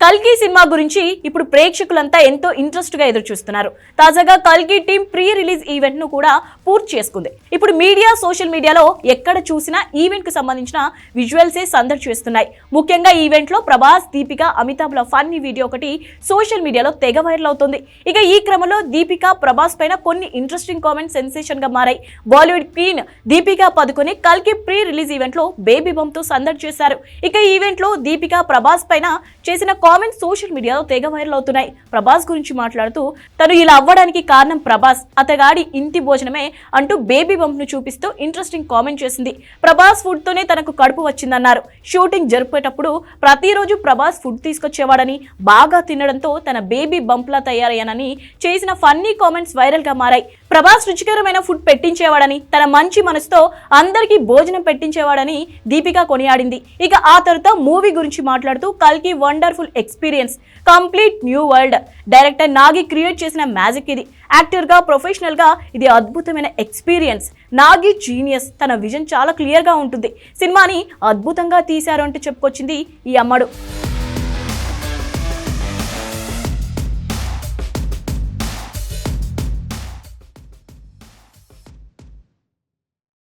కల్కి సినిమా గురించి ఇప్పుడు ప్రేక్షకులంతా ఎంతో ఇంట్రెస్ట్గా ఎదురు చూస్తున్నారు తాజాగా కల్కి టీం ప్రీ రిలీజ్ ఈవెంట్ను కూడా పూర్తి చేసుకుంది. ఇప్పుడు మీడియా సోషల్ మీడియాలో ఎక్కడ చూసినా ఈవెంట్కు సంబంధించిన విజువల్స్ ఏ సందడి చేస్తున్నాయి. ముఖ్యంగా ఈవెంట్లో ప్రభాస్ దీపిక అమితాబ్ ల ఫన్నీ వీడియో ఒకటి సోషల్ మీడియాలో తెగ వైరల్ అవుతుంది. ఇక ఈ క్రమంలో దీపిక ప్రభాస్ పైన కొన్ని ఇంట్రెస్టింగ్ కామెంట్స్ సెన్సేషన్గా మారాయి. బాలీవుడ్ క్వీన్ దీపిక పదుకొని కల్కి ప్రీ రిలీజ్ ఈవెంట్లో బేబీ బంప్తో సందడి చేశారు. ఇక ఈవెంట్లో ఈవెంట్లో దీపిక ప్రభాస్ పైన చేసిన కామెంట్స్ సోషల్ మీడియాలో తెగ వైరల్ అవుతున్నాయి. ప్రభాస్ గురించి మాట్లాడుతూ తను ఇలా అవ్వడానికి కారణం ప్రభాస్. అతగాడి ఇంటి భోజనమే అంటూ బేబీ బంప్ను చూపిస్తూ ఇంట్రెస్టింగ్ కామెంట్ చేసింది. ప్రభాస్ ఫుడ్ తోనే తనకు కడుపు వచ్చిందన్నారు. షూటింగ్ జరిపేటప్పుడు ప్రతిరోజు ప్రభాస్ ఫుడ్ తీసుకొచ్చేవాడని బాగా తినడంతో తన బేబీ బంప్లా తయారయ్యానని చేసిన ఫన్నీ కామెంట్స్ వైరల్గా మారాయి. ప్రభాస్ రుచికరమైన ఫుడ్ పెట్టించేవాడని తన మంచి మనసుతో అందరికీ భోజనం పెట్టించేవాడని దీపిక కొనియాడింది. ఇక ఆ తర్వాత మూవీ గురించి మాట్లాడుతూ కల్కి wonderful experience complete new world. Director Nagi create చేసిన మ్యాజిక్ ఇది. యాక్టర్గా ఇది అద్భుతమైన ఎక్స్పీరియన్స్. నాగి జీనియస్ తన విజన్ చాలా క్లియర్గా ఉంటుంది. సినిమాని అద్భుతంగా తీశారు అంటూ చెప్పుకొచ్చింది ఈ అమ్మడు.